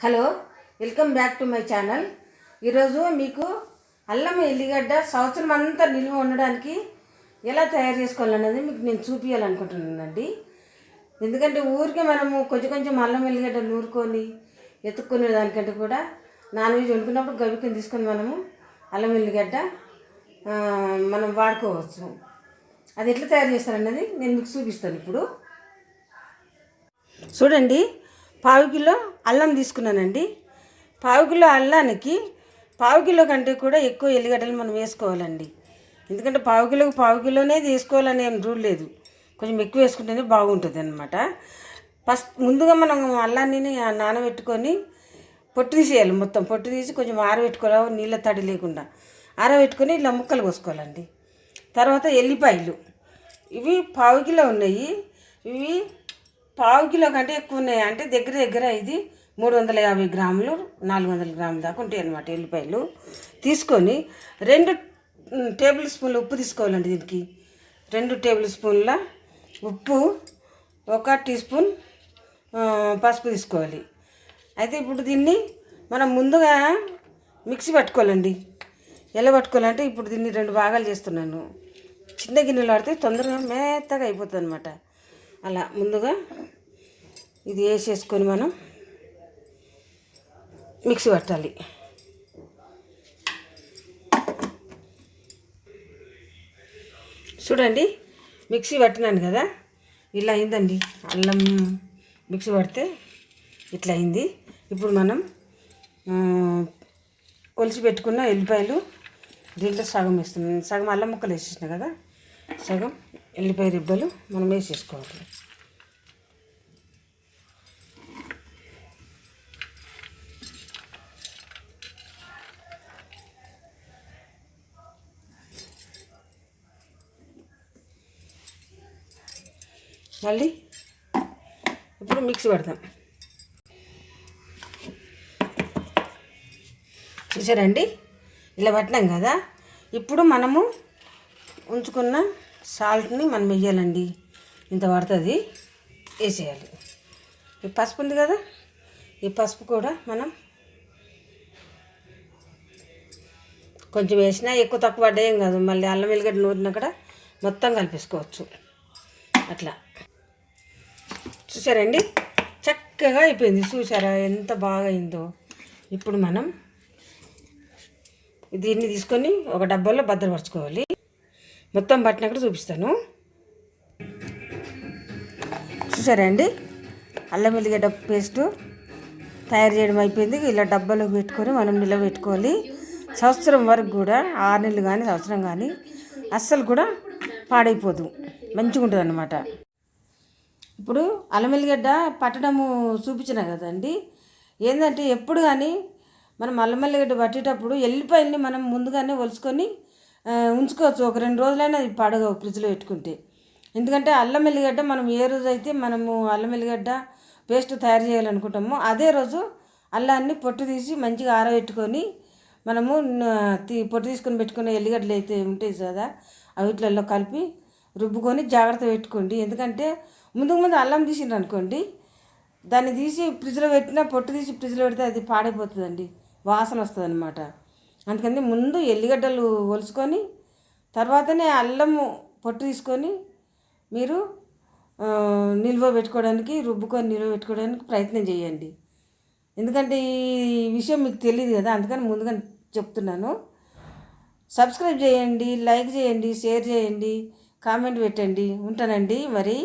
Hello welcome back to my channel. ఈరోజు మీకు అల్లం ఎల్లిగడ్డ సంవత్సరం అంతా నిల్వ ఉండడానికి ఎలా తయారు చేసుకోవాలన్నది మీకు నేను చూపించాలనుకుంటున్నానండి ఎందుకంటే ఊరికే మనము కొంచెం కొంచెం అల్లం ఎల్లిగడ్డ నూరుకొని ఎత్తుక్కునే దానికంటే కూడా నాన్ వెజ్ వండుకున్నప్పుడు గవికని తీసుకొని మనము అల్లం ఎల్లిగడ్డ మనం వాడుకోవచ్చు. అది ఎట్లా తయారు చేస్తారన్నది నేను మీకు చూపిస్తాను ఇప్పుడు. చూడండి పావు కిలో అల్లం తీసుకున్నానండి. పావు కిలో అల్లానికి పావు కిలో కంటే కూడా ఎక్కువ ఎల్లిగడ్డలు మనం వేసుకోవాలండి. ఎందుకంటే పావు కిలోకి పావు కిలోనే వేసుకోవాలని ఏం రూల్ లేదు. కొంచెం ఎక్కువ వేసుకుంటేనే బాగుంటుంది అనమాట ఫస్ట్ ముందుగా మనం అల్లాన్ని నానబెట్టుకొని పొట్టు తీసేయాలి మొత్తం. పొట్టు తీసి కొంచెం ఆరబెట్టుకోవాలి. నీళ్ళ తడి లేకుండా. ఆరబెట్టుకొని ఇలా ముక్కలు కోసుకోవాలండి. తర్వాత ఎల్లిపాయలు. ఇవి పావు కిలో ఉన్నాయి. ఇవి పావు కిలో కంటే ఎక్కువ ఉన్నాయి. అంటే దగ్గర దగ్గర ఇది మూడు వందల యాభై గ్రాములు నాలుగు వందల గ్రాముల దాకా ఉంటాయి అన్నమాట ఎల్లిపాయలు. తీసుకొని రెండు టేబుల్ స్పూన్లు ఉప్పు తీసుకోవాలండి దీనికి. రెండు టేబుల్ స్పూన్ల ఉప్పు ఒక టీ స్పూన్ పసుపు తీసుకోవాలి. అయితే ఇప్పుడు దీన్ని మనం ముందుగా మిక్సీ పట్టుకోవాలండి. ఎలా పట్టుకోవాలంటే ఇప్పుడు దీన్ని రెండు భాగాలు చేస్తున్నాను. చిన్న గిన్నెలు పడితే తొందరగా మెత్తగా అయిపోతుంది అనమాట అలా ముందుగా ఇది వేసేసుకొని మనం మిక్సీ పట్టాలి. చూడండి మిక్సీ పట్టినాను కదా ఇలా అయిందండి. అల్లం మిక్సీ పడితే ఇట్లా అయింది. ఇప్పుడు మనం కొలిచి ఒలిచి పెట్టుకున్న ఎల్లిపాయలు దీంట్లో సగం వేస్తున్నాం సగం అల్లం ముక్కలు వేసేసిన కదా సగం ఎల్లిపాయ రిబ్బలు మనం వేసేసుకోవాలి. మళ్ళీ ఇప్పుడు మిక్సీ పెడతాం. చూసారండి? ఇలా పట్టినాం కదా? ఇప్పుడు మనము ఉంచుకున్న సాల్ట్ని మనం వేయాలండి ఇంత పడుతుంది. వేసేయాలి. ఈ పసుపు ఉంది కదా? ఈ పసుపు కూడా మనం కొంచెం వేసినా ఎక్కువ తక్కువ పడ్డాయేం కాదు. మళ్ళీ అల్లం వెల్లిగడ్డ నూరిన కూడా మొత్తం కలిపేసుకోవచ్చు. అట్లా. చూసారండి చక్కగా అయిపోయింది. చూసారా ఎంత బాగా అయిందో? ఇప్పుడు మనం దీన్ని తీసుకొని ఒక డబ్బాలో భద్రపరచుకోవాలి. మొత్తం పట్టినక్కడ చూపిస్తాను. చూసారా అండి? అల్లం వెల్లిగడ్డ పేస్టు తయారు చేయడం అయిపోయింది. ఇలా డబ్బాలో పెట్టుకొని మనం నిల్వ పెట్టుకోవాలి. సంవత్సరం వరకు కూడా ఆరు నెలలు కానీ సంవత్సరం కానీ అస్సలు కూడా పాడైపోదు. మంచిగా ఉంటుంది అన్నమాట. ఇప్పుడు అల్లం వెల్లిగడ్డ పట్టడము చూపించిన కదండి. ఏంటంటే ఎప్పుడు కానీ మనం అల్లం వెల్లిగడ్డ పట్టేటప్పుడు ఎల్లిపాయల్ని మనం ముందుగానే ఒలుచుకొని ఉంచుకోవచ్చు. ఒక రెండు రోజులైనా అది పడగవు ఫ్రిడ్జ్లో పెట్టుకుంటే. ఎందుకంటే అల్లం వెల్లిగడ్డ మనం ఏ రోజు అయితే మనము అల్లం వెల్లిగడ్డ పేస్ట్ తయారు చేయాలనుకుంటామో అదే రోజు అల్లాన్ని పొట్టు తీసి మంచిగా ఆరబెట్టుకొని మనము తీ- పొట్టు తీసుకొని పెట్టుకునే ఎల్లిగడ్డలు అయితే ఉంటాయి కదా అవిట్లలో కలిపి రుబ్బుకొని జాగ్రత్త పెట్టుకోండి. ఎందుకంటే ముందుకు ముందు అల్లం తీసిండ్రు అనుకోండి దాన్ని తీసి ఫ్రిడ్జ్లో పెట్టినా పొట్టు తీసి ఫ్రిడ్జ్లో పెడితే అది పాడైపోతుందండి. వాసన వస్తుంది అందుకని ముందు ఎల్లిగడ్డలు ఒలుచుకొని తర్వాతనే అల్లము పొట్టు తీసుకొని మీరు నిల్వ పెట్టుకోవడానికి రుబ్బుకొని నిల్వ పెట్టుకోవడానికి ప్రయత్నం చేయండి. ఎందుకంటే ఈ విషయం మీకు తెలియదు కదా అందుకని ముందుగా చెప్తున్నాను. సబ్స్క్రైబ్ చేయండి లైక్ చేయండి షేర్ చేయండి కామెంట్ పెట్టండి. ఉంటానండి మరి.